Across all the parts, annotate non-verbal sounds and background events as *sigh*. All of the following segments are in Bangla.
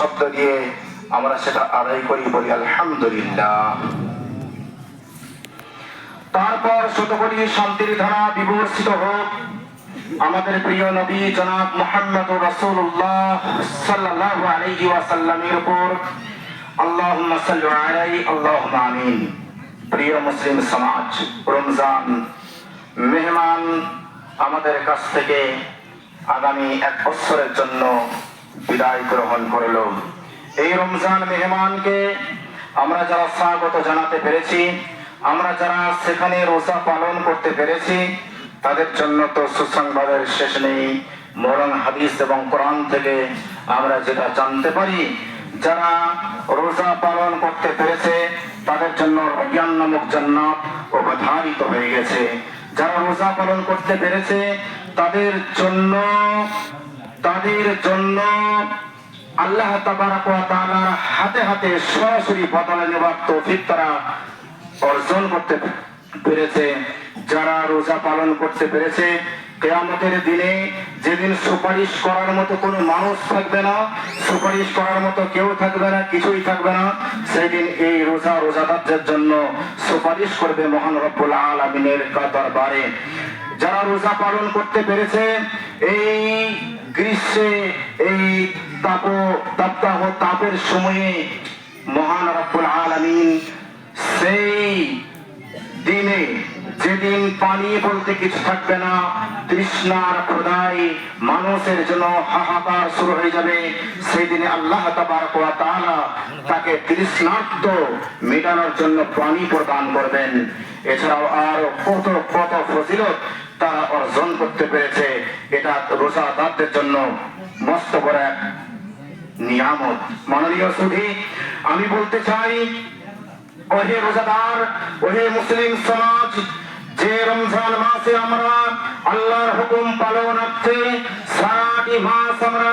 শব্দ দিয়ে আমরা সেটা আদায় করি বলি, আলহামদুলিল্লাহ। তারপর শতকরি শান্তির ধারা বিবর্ষিত হোক। আমাদের প্রিয় নবী জনাব মোহাম্মদ আলাইহি ওয়াসাল্লামের উপর আমিন। প্রিয় মুসলিম সমাজ, রমজান, মেহমান, আমাদের কাছ থেকে আগামী এক বছরের জন্য বিদায় গ্রহণ করল। এই রমজান মেহমানকে আমরা যারা স্বাগত জানাতে পেরেছি, আমরা যারা সেখানে রোজা পালন করতে পেরেছি, তাদের জন্য তো সুসংবাদের শেষ নেই। বরং হাদিস এবং কোরআন থেকে আমরা যেটা জানতে পারি, যারা রোজা পালন করতে পেরেছে, তাদের জন্য রবিয়ান নামক জান্নাত অবধারিত হয়ে গেছে। যারা রোজা পালন করতে পেরেছে, তাদের জন্য তাদের জন্য আল্লাহ হাতে হাতে সরাসরি বদলে নেওয়ার তৌফিক তারা অর্জন করতে পেরেছে, যারা রোজা পালন করতে পেরেছে। কেয়ামতের দিনে যেদিন সুপারিশ করার মতো কোনো মানুষ থাকবে না, সুপারিশ করার মতো কেউ থাকবে না, কিছুই থাকবে না, সেদিন এই রোজা রোজাদারদের জন্য সুপারিশ করবে মহান রব্বুল আলমিনের দরবারে যারা রোজা পালন করতে পেরেছে, এই গ্রীষ্মে এই তাপ, তাপদাহ, তাপের সময়ে মহান রব্বুল আলমিন সেই দিনে যেদিন পানি বলতে কিছু থাকবে না, তৃষ্ণার খোদাই মানুষের জন্য হাহাকার শুরু হয়ে যাবে। সেই দিনে আল্লাহ তাকে তৃষ্ণার্ত মেটানোর জন্য পানি প্রদান করবেন। এছাড়াও আর কত কত ফজিলত তারা অর্জন করতে পেরেছে, এটা রোজাদারদের জন্য মস্ত এক নিয়ামত। মাননীয় সুধী আমি বলতে চাই, ওহে রোজাদার, ওহে মুসলিম সমাজ, যে রমজান মাসে আমরা আল্লাহর হুকুম পালনার্থে সারাটি মাস আমরা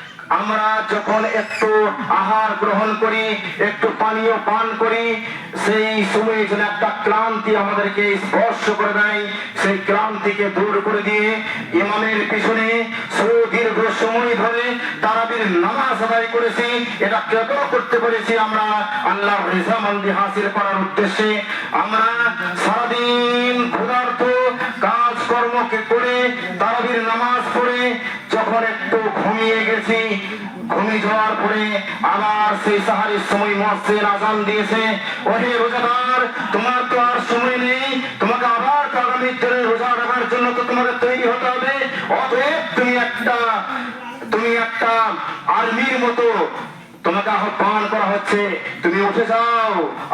আমরা যখন একটু আহার গ্রহণ করি, একটু পানীয় পান করি, সেই সময় যেন একটা ক্লান্তি আমাদেরকে স্পর্শ করে দেয়, সেই ক্লান্তিকে দূর করে দিয়ে ইমামের পিছনে সুদীর্ঘ সময় ধরে তারাবির নামাজ আদায় করেছি, এটা কেন করতে পেরেছি আমরা আল্লাহ রেজামন্দি হাসিল করার উদ্দেশ্যে। আমরা সারাদিন ক্ষুধার্ত কাজ কর্মকে করে তারাবির নামাজ পড়ে যখন একটু ঘুমিয়ে গেছি। ঘুমিয়ে যাওয়ার পরে আবার সেই সাহারির সময় মসজিদ আজান দিয়েছে। ওহে রোজাদার, তোমার তো আর সময় নেই। তোমাকে আবার আগামী দিনে রোজা রাখার জন্য তো তোমাকে তৈরি হতে হবে। অতএব তুমি একটা তুমি একটা আর্মির মতো তোমাকে আহ্বান করা হচ্ছে, তুমি উঠে যাও,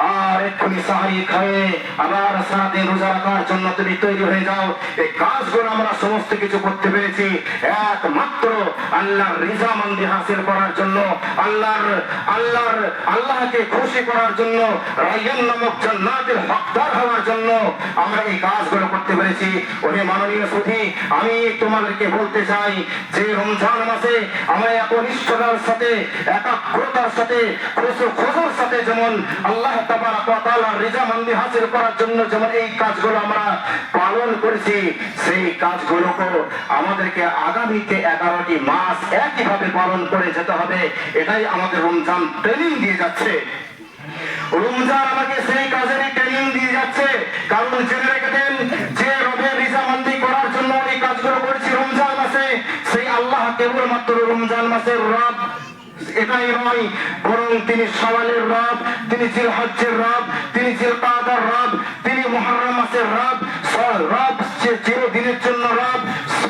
আর এক্ষুনি সাহারি খায়ে আবার সারাদিন রোজা রাখার জন্য তুমি তৈরি হয়ে যাও। এই কাজগুলো আমরা সমস্ত কিছু করতে পেরেছি। একমাত্র আল্লাহর রিজামন্দি হাসিল করার জন্য, আল্লাহর আল্লাহর, আল্লাহকে খুশি করার জন্য রাইয়ান নামক জান্নাতের হকদার হওয়ার জন্য আমরা এই কাজগুলো করতে পেরেছি। ওহে মাননীয় সুধি, আমি তোমাদেরকে বলতে চাই, যে রমজান মাসে আমরা একনিষ্ঠতার সাথে একাগ্রতার সাথে খুশু খুশুর সাথে যেমন আল্লাহ তাআলার রিজামন্দি হাসিল করার জন্য যেমন এই কাজগুলো আমরা পালন করেছি, সেই কাজগুলোকে আমাদেরকে আগামীতে এগারোটি মাস একইভাবে পালন করে যেতে হবে। এটাই আমাদের রমজান ট্রেনিং দিয়ে যাচ্ছে। রমজান আমাকে সেই কাজের ট্রেনিং দিয়ে যাচ্ছে। কারণ জেনে রেখেছেন, যে রবের রিজামন্দি করার জন্য এই কাজগুলো করেছি রমজান মাসে, সেই আল্লাহ কেবলমাত্র রমজান মাসের রব এটাই নয় বরং তিনি সওয়ালের রব, তিনি জিল হজ্জের রব, তিনি জিল কাদার রব, তিনি মুহররম মাসের রব রব, সে চিরদিনের জন্য রব,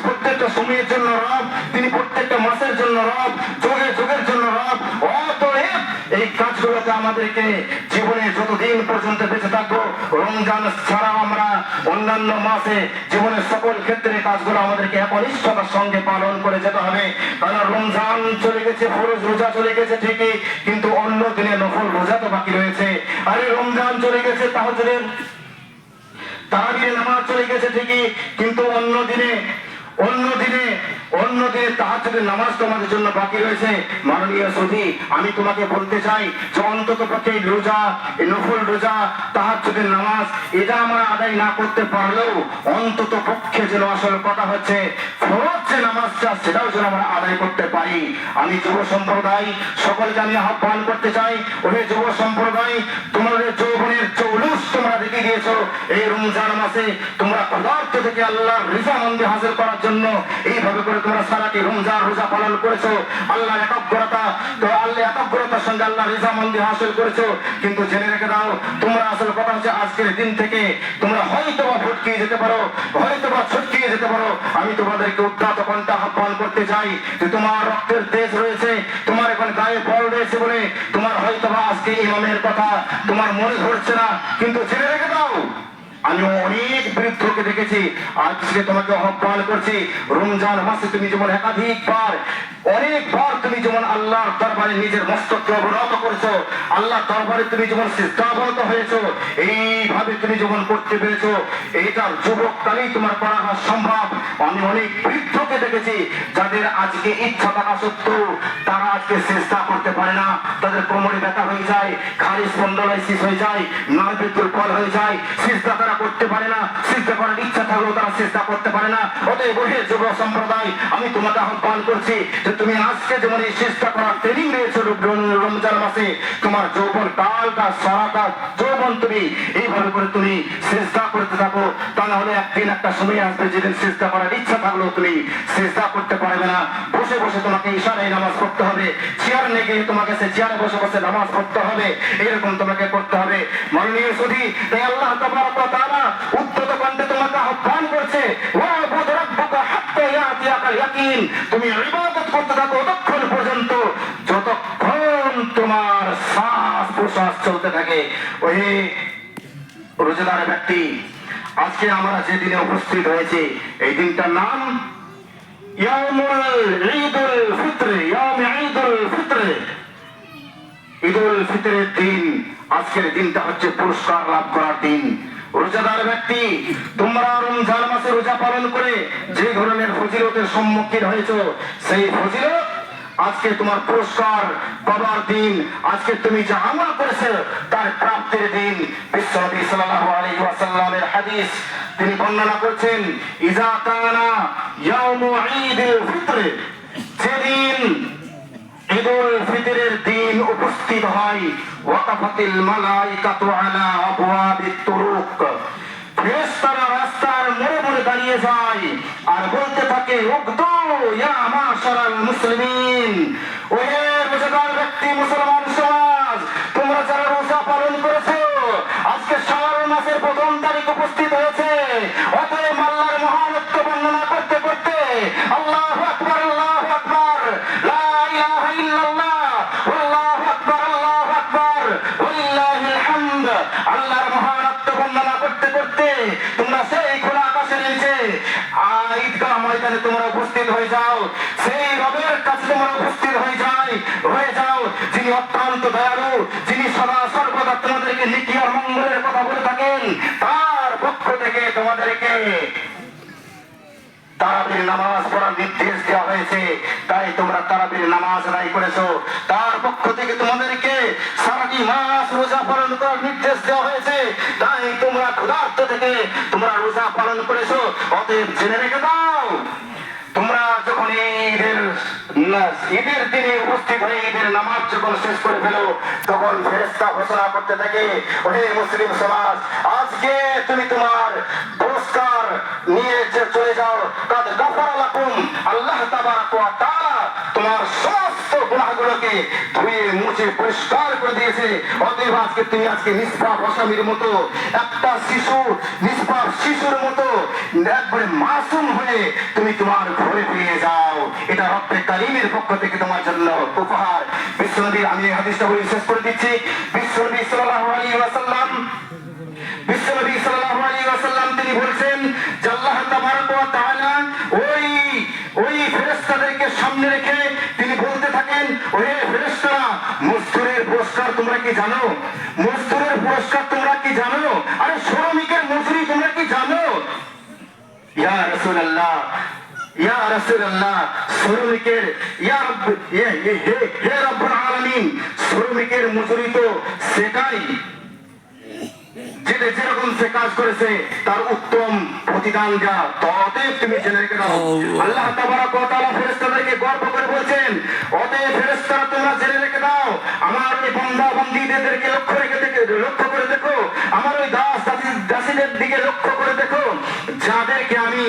প্রত্যেকটা সময়ের জন্য রব, তিনি প্রত্যেকটা মাসের জন্য রব, যুগে যুগের জন্য রব অতএব এই কাজগুলোকে আমাদেরকে জীবনে যতদিন পর্যন্ত বেঁচে থাকব, রমজান ছাড়া আমরা অন্যান্য মাসে জীবনের সকল ক্ষেত্রে কাজগুলো আমাদেরকে একনিষ্ঠতার সঙ্গে পালন করে যেতে হবে। কারণ রমজান চলে গেছে, ফরজ রোজা চলে গেছে ঠিকই, কিন্তু অন্য দিনে নফল রোজা তো বাকি রয়েছে। আরে রমজান চলে গেছে তাহজুদের তারাবির নামাজ চলে গেছে ঠিকই, কিন্তু অন্য দিনে অন্য দিনে অন্য দিনে তাহাজুদের নামাজ তোমাদের জন্য বাকি রয়েছে। মাননীয় সধি, আমি তোমাকে বলতে চাই যে অন্তত পক্ষে রোজা নফল রোজা তাহাজুদের নামাজ, এটা আমরা আদায় না করতে পারলেও অন্তত পক্ষে যেন আসল কথা হচ্ছে, ফরজ যে নামাজটা সেটাও যেন আমরা আদায় করতে পারি। আমি যুব সম্প্রদায়, সকলকে আমি আহ্বান করতে চাই, ওহে যুব সম্প্রদায় তোমাদের যৌবনের চৌলুস তোমরা দেখে গিয়েছো এই রমজান মাসে তোমরা পদার্থ থেকে আল্লাহ রিজা মন্দির হাসিল করার জন্য এইভাবে করে তোমরা সারাটি রমজান, রোজা পালন করেছ আল্লাহ একাগ্রতা, তো আল্লাহ একাগ্রতার সঙ্গে আল্লাহ রিজা মন্দি হাসিল করেছ। কিন্তু জেনে রেখে দাও, তোমরা আসল কথা হচ্ছে আজকের দিন থেকে তোমরা হয়তো বা ভটকিয়ে যেতে পারো হয়তো বা ছটকিয়ে যেতে পারো। আমি তোমাদেরকে উদ্ধাত কণ্ঠে আহ্বান করতে চাই যে তোমার রক্তের দেশ রয়েছে, তোমার এখন গায়ে বল রয়েছে বলে তোমার হয়তো বা আজকে ইমামের কথা তোমার মনে ধরছে না। কিন্তু জেনে রেখে দাও আমি অনেক বৃদ্ধকে দেখেছি। আজকে তোমাকে আহ্বান করছি। রমজান মাসে তুমি যেমন একাধিকবার, অনেকবার তুমি যেমন আল্লাহর দরবারে নিজের মস্তককে অবনত করছ আল্লাহ দরবারে তুমি যেমন সিদ্ধাবনত হয়েছো, এইভাবে তুমি যেমন করতে পেরেছ, এইটার যুবককালেই তোমার করা সম্ভব। আমি অনেক বৃদ্ধকে দেখেছি, যাদের আজকে ইচ্ছা থাকা সত্ত্বেও তারা আজকে চেষ্টা করতে পারে না। তাদের কোমরে ব্যথা হয়ে যায় খালি স্পন্ডলাইসিস হয়ে যায় নার্ভের দুর্বল হয়ে যায় চেষ্টা তারা করতে পারে না। চেষ্টা করার ইচ্ছা থাকলেও তারা চেষ্টা করতে পারে না। অতএব ওহে যুব সম্প্রদায়, আমি তোমাকে আহ্বান করছি যে তুমি আজকে যেমন এই চেষ্টা করার ট্রেনিং রয়েছে রমজান মাসে, তোমার যৌবন কালটা সারাটা যৌবন তুমি এইভাবে করে তুমি চেষ্টা করতে থাকো। তা না হলে একদিন একটা সময় আসবে যেদিন চেষ্টা করার ইচ্ছা থাকলেও তুমি চেষ্টা করতে পারবে না। বসে বসে তোমাকে ইশারায় নামাজ পড়তে হবে। চেয়ার লেগে তোমাকে সে চেয়ারে বসে বসে নামাজ পড়তে হবে। এরকম তোমাকে করতে হবে। মাননীয় সুধী, তাই আল্লাহ তাবারক ওয়া তাআলা উদ্ধত কণ্ঠে তোমাকে আহ্বান করছে তুমি ইবাদত করতে থাকো ততক্ষণ পর্যন্ত, যতক্ষণ তোমার শ্বাস প্রশ্বাস চলতে থাকে। ওই রোজাদার ব্যক্তি, আজকে আমরা যে দিনে উপস্থিত হয়েছে, এই দিনটার নাম ঈদুল ফিতরের দিন, আজকের দিনটা হচ্ছে পুরস্কার লাভ করার দিন। রোজাদার ব্যক্তি, তোমরা রমজান মাসে রোজা পালন করে যে ধরনের ফজিলতের সম্মুখীন হয়েছ, সেই ফজিলত আজকে তোমার পুরস্কার পাবার দিন, আজকে তুমি যা আমল করেছ, তার প্রাপ্তির দিন। বিশ্বনবী সাল্লাল্লাহু আলাইহি ওয়াসাল্লামের হাদিস তিনি বর্ণনা করছেন ইজা কানা ইয়াউমু ঈদুল ফিত্র যেদিন ঈদুল ফিতরের দিন উপস্থিত হয়। ওয়াকাফাতিল মালাইকাতু আলা আবওয়াবিত তুরুক। ফেরেশতারা রাস্তার মোড়ে মোড়ে দাঁড়িয়ে যায় আর বলতে থাকে উকদু ইয়া মাশারাল মুসলিমিন। ওহে রোজাদার ব্যক্তি, মুসলমান সমাজ, তোমরা যারা রোজা পালন করেছ, আজকে শাওয়াল মাসের প্রথম তারিখ উপস্থিত হয়েছে। অতএব ময়দানে তোমরা উপস্থিত হয়ে যাও। সেই রবের কাছে তোমরা উপস্থিত হয়ে যাই, হয়ে যাও। যিনি অত্যন্ত দয়ালু, যিনি সদা সর্বদা তোমাদেরকে নীতি আর মঙ্গলের কথা বলে থাকেন, তার পক্ষ থেকে তোমাদেরকে তারাবির নামাজ পড়ার নির্দেশ দেওয়া হয়েছে। তাই তোমরা তারাবির নামাজ আদায় করেছ। তার পক্ষ থেকে তোমাদেরকে সারাটি মাস রোজা পালন করার নির্দেশ দেওয়া হয়েছে। তাই তোমরা ক্ষুধার্ত থেকে তোমরা রোজা পালন করেছ। অতএব জেনে রেখে দাও, তোমরা যখন ঈদের ঈদের দিনে উপস্থিত হয়ে ঈদের নামাজ যখন শেষ করে ফেলো, তখন ফেরেস্তা ঘোষণা করতে থাকে, ওহে মুসলিম সমাজ, আজকে তুমি তোমার পুরস্কার নিয়ে যে চলে যাও তাদের গফর লাকুম আল্লাহ তাবারাক ওয়া তাআলা তোমার সমস্ত গুনাহগুলোকে ধুয়ে, মুছে, পরিষ্কার করে দিয়েছে। অতএব আজকে তুমি আজকে নিষ্পাপ আসামির মতো, একটা শিশু, নিষ্পাপ শিশুর মতো, একবারে মাসুম হয়ে তুমি তোমার ঘরে ফিরে যাও। এটা রব্বে কারিমের পক্ষ থেকে তোমার জন্য উপহার। বিশ্বনবী আমি এই হাদিসটা বলে, শেষ করে দিচ্ছি। বিশ্বনবী সাল্লাল্লাহু আলাইহি ওয়াসাল্লাম, বিশ্বনবী সাল্লাল্লাহু আলাইহি ওয়াসাল্লাম তিনি বলছেন, যে আল্লাহ তাবারক ওয়া তাআলা সামনে রেখে তিনি বলতে থাকেন ওহে ফেরেশতারা, মজদুরের পুরস্কার তোমরা কি জানো? মজদুরের পুরস্কার তোমরা কি জানো? আরে শ্রমিকের মজুরি তোমরা কি জানো? ইয়া রাসূলুল্লাহ ইয়া রাসূলুল্লাহ, শ্রমিকের, ইয়া ইয়ে হে হে রব্বুল আলামিন, শ্রমিকের মজুরি তো সেটাই। যেটা যেরকম সে কাজ করেছে তার উত্তম প্রতিদান যা। অতএব তুমি জেনে রেখে দাও আল্লাহ। তাবারাক ওয়া তাআলা ফেরেশতাদেরকে গর্ব করে বলছেন অতএব ফেরেশতারা তোমরা জেনে রেখে দাও আমার ওই বান্দা বান্দীদেরকে লক্ষ্য রেখে দেখে লক্ষ্য করে দেখো আমার ওই দাস দাসীদের দিকে লক্ষ্য করে দেখো যাদেরকে আমি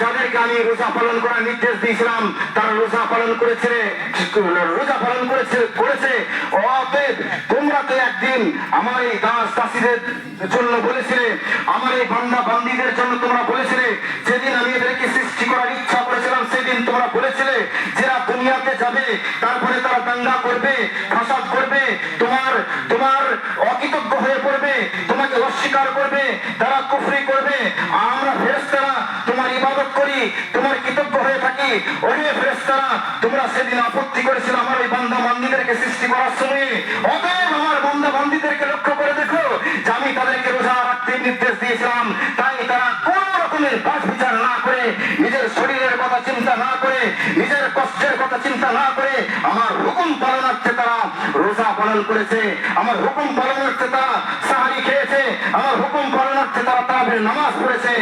যাদেরকে আমি রোজা পালন করার নির্দেশ দিয়েছিলাম তারা রোজা পালন করেছে রোজা পালন করেছে করেছে। অতএব একদিন আমার এই দাস দাসীদের জন্য বলেছিলে আমার এই বান্দা বান্দিদের জন্য তোমরা বলেছিলে, যেদিন আমি এদেরকে সৃষ্টি করার ইচ্ছা করেছিলাম, সেদিন তোমরা বলেছিলে, যারা দুনিয়াতে যাবে, তারপরে তারা দাঙ্গা করবে, ফাসাদ করবে, তোমার তোমার অকৃতজ্ঞ হয়ে পড়বে, তোমাকে অস্বীকার করবে, তারা কুফরি করবে, আমরা ফেরেস্তারা তোমার ইবাদত করি, তোমার কৃতজ্ঞ হয়ে থাকি ওহে ফেরেস্তারা তোমরা সেদিন আপত্তি করেছিল আমার ওই বান্দা বান্দিদেরকে সৃষ্টি করার সময়। অতএব আমার লক্ষ্য করে দেখো যে আমি তাদেরকে রোজা রাখতে নির্দেশ দিয়েছিলাম। তাই তারা কোন রকমের বাস বিচার না করে, নিজের শরীরের কথা চিন্তা না করে, নিজের কষ্টের কথা চিন্তা না করে, আমার হুকুম পালনার্থে তারা রোজা পালন করেছে। আমার হুকুম পালনার্থে তারা সাহারি খেয়েছে। আমার হুকুম পালনার্থে তারা তাদের নামাজ পড়েছে।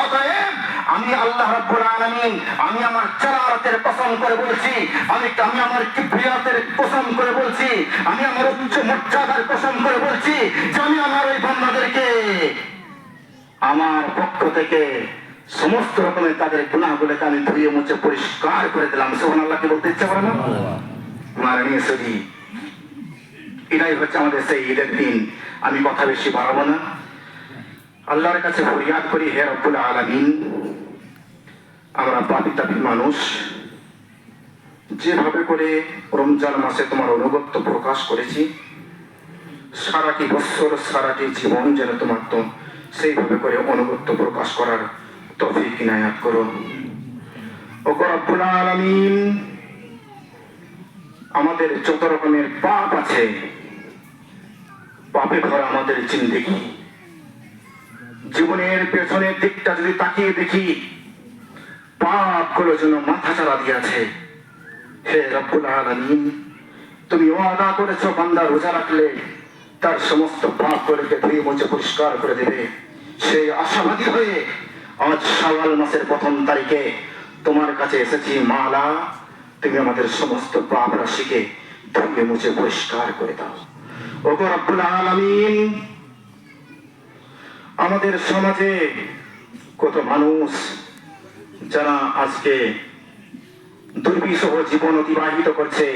অতএব আমি আল্লাহ রাব্বুল আলামিন, আমি আমার জালালাতের কসম করে বলছি, আমি আমি আমার কিবরিয়াতের কসম করে বলছি, আমি আমার উচ্চ মর্যাদার কসম করে বলছি যে আমি আমার ওই বান্দাদেরকে আমার পক্ষ থেকে সমস্ত রকমের তাদের গুণাগুলোকে আমি ধুয়ে মুছে পরিষ্কার করে দিলাম। সোহান আল্লাহকে বলতে ইচ্ছা করে না? মারানিয়ে সরি এটাই হচ্ছে আমাদের সেই ঈদের দিন। আমি কথা বেশি বাড়াবো না। আল্লাহর কাছে ফরিয়াদ করি, হে রব্বুল আলামিন। আমরা পাপি তাপি মানুষ। যেভাবে করে রমজান মাসে তোমার অনুগত্য প্রকাশ করেছি, সারাটি বৎসর সারাটি জীবন যেন তোমার তো সেইভাবে করে অনুগত্য প্রকাশ করার তফিক ইনায়াত করো। ও রব্বুল আলামিন, আমাদের যত রকমের পাপ আছে, পাপে ভরা আমাদের জিন্দেগি। জীবনের পেছনের দিকটা যদি তাকিয়ে দেখি পাপগুলো যেন মাথা চারা দিয়েছে হে রব্বুল আলামিন, তুমি ওয়াদা করেছ বান্দা রোজা রাখলে, তার সমস্ত পাপ গুলোকে ধুয়ে মুছে পরিষ্কার করে দেবে। সেই আশাবাদী হয়ে আজ শাওয়াল মাসের প্রথম তারিখে তোমার কাছে এসেছি মালা। তুমি আমাদের সমস্ত পাপ রাশিকে ধুয়ে মুছে পরিষ্কার করে দাও। ওগো রব্বুল আলামিন, আমাদের সমাজে কত মানুষ যারা আজকে দুর্বিষহ জীবন অতিবাহিত করছে,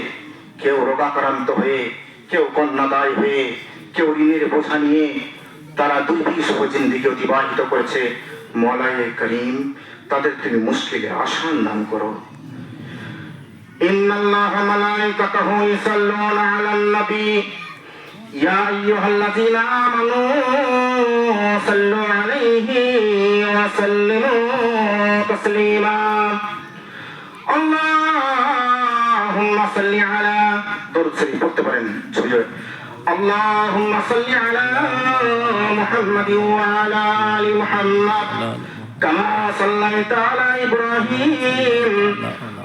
কেউ রোগাক্রান্ত হয়ে, কেউ কন্যাদায় হয়ে, কেউ ঋণের বোঝা নিয়ে তারা দুর্বিষহ জিন্দিকে অতিবাহিত করেছে। মলায় করিম, তাদের তুমি মুশকিলে আসান নাম করো। ইন্নাল্লাহ মালাইকাতাহু ইসাল্লুনা আলান নবী। ইয়া আইয়ুহাল্লাযীনা আমানু সাল্লু আলাইহি ওয়া সাল্লিমু تسليما اللهم صل على درود شريف পড়তে পারেন ছোট ছোট اللهم صل على محمد وعلى آل محمد كما صليت على إبراهيم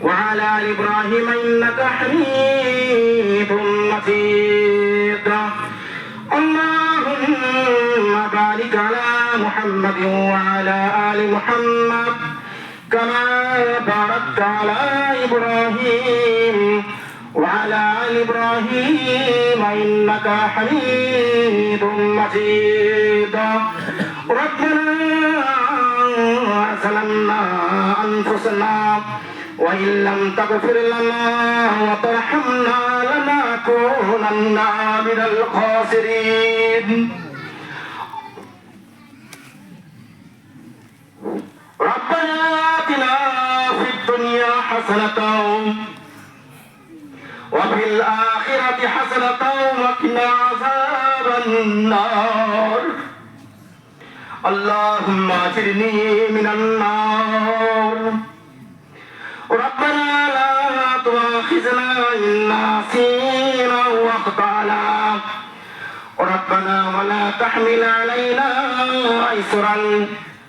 وعلى آل إبراهيم إنك حميد مجيد اللهم بارك على محمد وعلى آل محمد كما باركت على إبراهيم وعلى آل إبراهيم إنك حميد مجيد ربنا ظلمنا أنفسنا وإن لم تغفر لنا وترحمنا لنكونن من الخاسرين حسنة وفي الآخرة حسنة وقنا عذاب النار اللهم اجرني من النار ربنا لا تؤاخذنا إن نسينا واخطأنا ربنا ولا تحمل علينا إسرا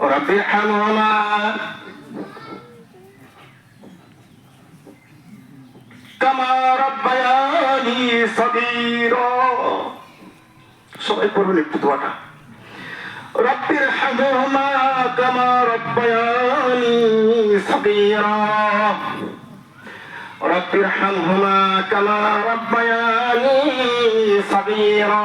رب ارحمهما كما ربياني صغيرا সবাই পড়বেন একটু দোয়াটা رب ارحمهما كما ربياني صغيرا رب ارحمهما كما ربياني صغيرا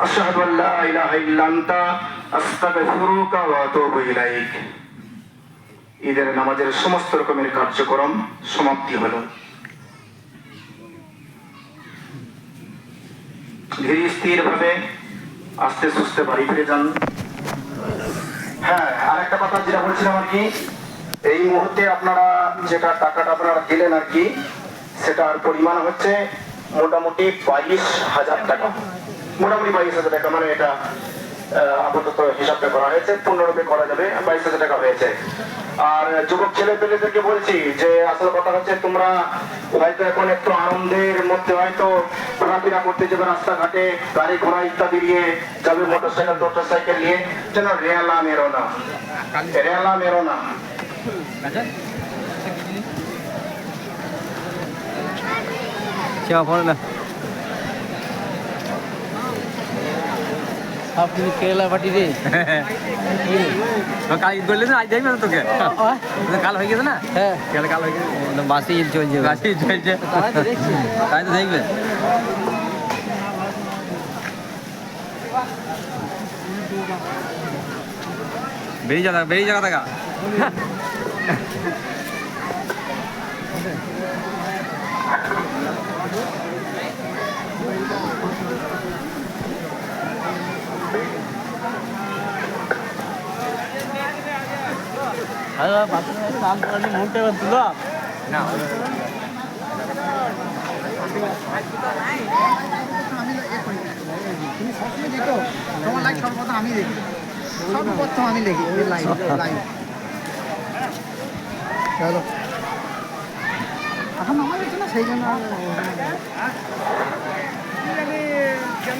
أشهد أن لا إله إلا أنت أستغفرك وأتوب إليك ঈদের নামাজের সমস্ত রকমের কার্যক্রম সমাপ্তি হলো ধীরে স্থির ভাবে আস্তে সুস্থে বাড়ি ফিরে যান হ্যাঁ আর একটা কথা যেটা বলছিলাম আর কি এই মুহূর্তে আপনারা যেটা টাকাটা আপনারা দিলেন আর কি সেটার পরিমাণ হচ্ছে মোটামুটি বাইশ হাজার টাকা মোটামুটি বাইশ হাজার টাকা মানে এটা আহ, আপাতত হিসাবটা করা হয়েছে পূর্ণরূপে করা যাবে বাইশ হাজার টাকা হয়েছে আর যুবক ছেলে পেলেদেরকে বলছি যে আসল কথা হচ্ছে তোমরা হয়তো এখন একটু আনন্দের মধ্যে হয়তো ঘোরাফেরা করতে যাবে রাস্তাঘাটে গাড়ি ঘোড়া ইত্যাদি নিয়ে যাবে মোটর সাইকেল টোটর সাইকেল নিয়ে যেন রেলা মেরো না রেলা মেরো না क्या फोन ना আপনি কেরালা পার্টি রে? কাল ঈদ করলে না আজ যাইবে না তোকে? কাল হয়ে গেছে না? হ্যাঁ। কাল কাল হয়ে গেছে। বাসি ঈদ চলছে কাশি চলছে। তাই তো। দেখবে। বেরিয়ে যা বেরিয়ে যাওয়া থাকা *laughs* আরে বাসি নাম করে মুখে তুলো না তুমি সবসময় দেখো তোমার লাইক সর্বপ্রথম আমি দেখি সর্বপ্রথম আমি। দেখি লাইভ লাইভ চলো এখন আমার না সেই জন্য কেন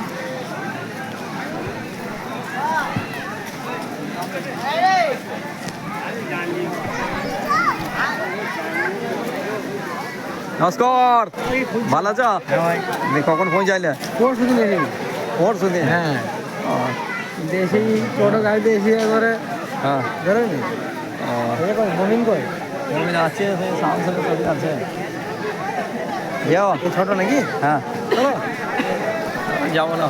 নমস্কার। ভালো আছো? দিয়ে কখন পৌঁছাইলে কোন শুধু নেই ওর শুনে হ্যাঁ। দেশি ছোটো গাড়িতে এসে একবারে হ্যাঁ। বেরোয়নি। ও। এরকম মমিন কই? মমিন আছে সামসঙ্গে ছবি আছে। ছোট নাকি? হ্যাঁ। চলো। যাব না।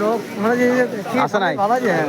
লোক মানে যে আসে নাই? ভালো আছে হ্যাঁ